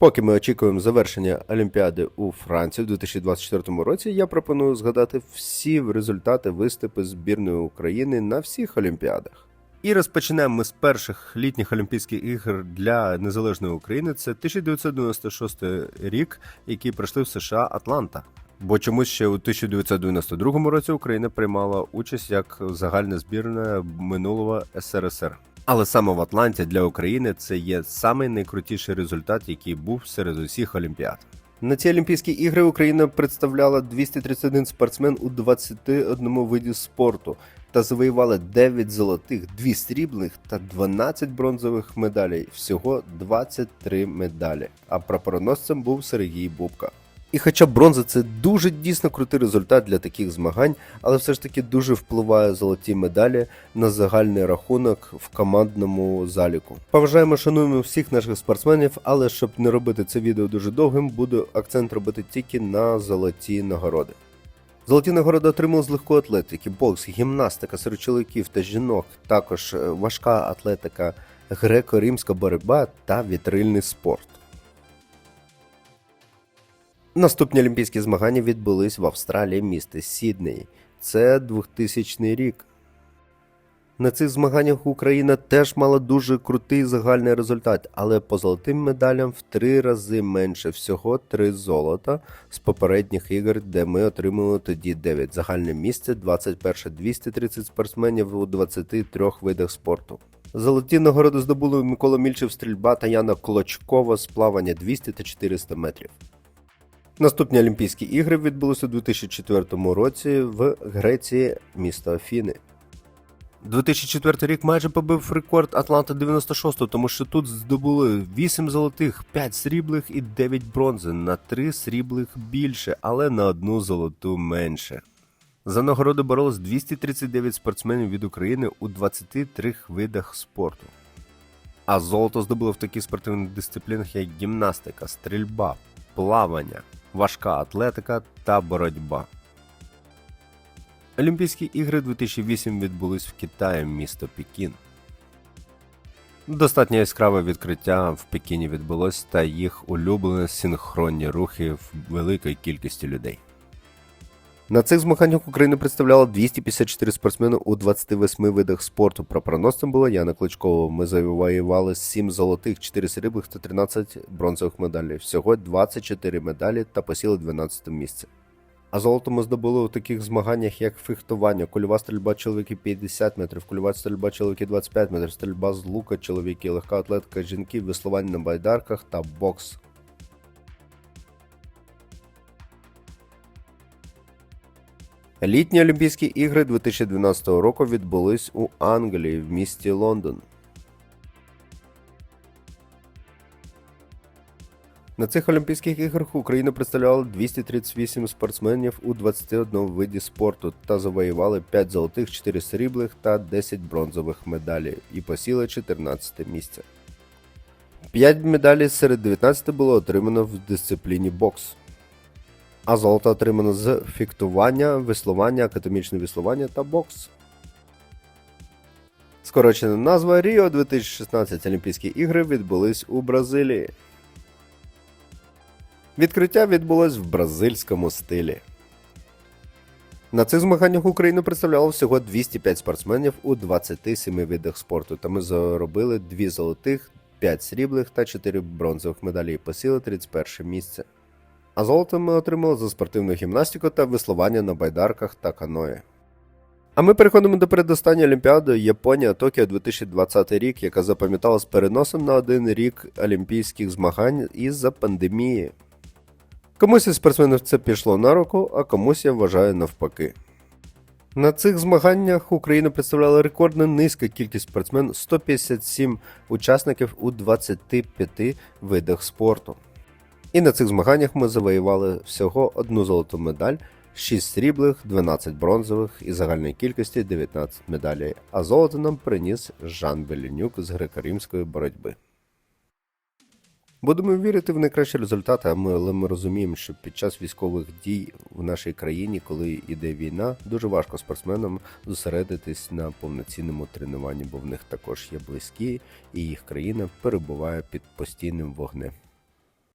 Поки ми очікуємо завершення Олімпіади у Франції в 2024 році, я пропоную згадати всі результати виступи збірної України на всіх Олімпіадах. І розпочинаємо ми з перших літніх Олімпійських ігор для незалежної України. Це 1996 рік, які пройшли в США Атланта. Бо чомусь ще у 1992 році Україна приймала участь як загальна збірна минулого СРСР. Але саме в Атланті для України це є найкрутіший результат, який був серед усіх олімпіад. На ці Олімпійські ігри Україна представляла 231 спортсмен у 21 виді спорту та завоювала 9 золотих, 2 срібних та 12 бронзових медалей. Всього 23 медалі. А прапороносцем був Сергій Бубка. І хоча бронза це дуже дійсно крутий результат для таких змагань, але все ж таки дуже впливає золоті медалі на загальний рахунок в командному заліку. Поважаємо, шануємо всіх наших спортсменів, але щоб не робити це відео дуже довгим, буду акцент робити тільки на золоті нагороди. Золоті нагороди отримали з легкої атлетики, бокс, гімнастика серед чоловіків та жінок, також важка атлетика, греко-римська боротьба та вітрильний спорт. Наступні олімпійські змагання відбулись в Австралії, місті Сідней. Це 2000 рік. На цих змаганнях Україна теж мала дуже крутий загальний результат, але по золотим медалям в три рази менше всього три золота з попередніх ігор, де ми отримали тоді 9. Загальне місце 21 230 спортсменів у 23 видах спорту. Золоті нагороди здобули Микола Мільчев стрільба та Яна Клочкова з плавання 200 та 400 метрів. Наступні Олімпійські ігри відбулися у 2004 році в Греції, місто Афіни. 2004 рік майже побив рекорд Атланта 96, тому що тут здобули 8 золотих, 5 сріблих і 9 бронзи, на 3 сріблих більше, але на одну золоту менше. За нагороди боролись 239 спортсменів від України у 23 видах спорту. А золото здобуло в таких спортивних дисциплінах, як гімнастика, стрільба, плавання, важка атлетика та боротьба. Олімпійські ігри 2008 відбулись в Китаї, місто Пекін. Достатньо яскраве відкриття в Пекіні відбулось та їх улюблені синхронні рухи в великої кількості людей. На цих змаганнях Україна представляла 254 спортсмени у 28 видах спорту. Прапороносцем була Яна Кличкова. Ми завоювали 7 золотих, 4 срібних та 13 бронзових медалей. Всього 24 медалі та посіли 12 місце. А золото ми здобули у таких змаганнях, як фехтування, кульова стрільба чоловіки 50 метрів, кульова стрільба чоловіки 25 метрів, стрільба з лука чоловіки, легка атлетика жінки, веслування на байдарках та бокс. Літні Олімпійські ігри 2012 року відбулись у Англії в місті Лондон. На цих Олімпійських іграх Україна представляла 238 спортсменів у 21 виді спорту та завоювали 5 золотих, 4 сріблих та 10 бронзових медалей і посіли 14 місце. 5 медалей серед 19 було отримано в дисципліні бокс. А золото отримано з фіктування, веслування, академічне веслування та бокс. Скорочена назва Ріо 2016 Олімпійські ігри відбулись у Бразилії. Відкриття відбулось в бразильському стилі. На цих змаганнях Україну представляло всього 205 спортсменів у 27 видах спорту, та ми заробили 2 золотих, 5 сріблих та 4 бронзових медалі і посіли 31 місце. А золото ми отримали за спортивну гімнастику та веслування на байдарках та каної. А ми переходимо до передостанньої Олімпіади Японія Токіо 2020 рік, яка запам'яталась переносом на один рік олімпійських змагань із-за пандемії. Комусь із спортсменів це пішло на руку, а комусь я вважаю навпаки. На цих змаганнях Україна представляла рекордно низька кількість спортсмен 157 учасників у 25 видах спорту. І на цих змаганнях ми завоювали всього одну золоту медаль, 6 сріблих, 12 бронзових і загальної кількості 19 медалей, а золото нам приніс Жан Белінюк з греко-римської боротьби. Будемо вірити в найкращі результати, але ми розуміємо, що під час військових дій в нашій країні, коли йде війна, дуже важко спортсменам зосередитись на повноцінному тренуванні, бо в них також є близькі, і їх країна перебуває під постійним вогнем.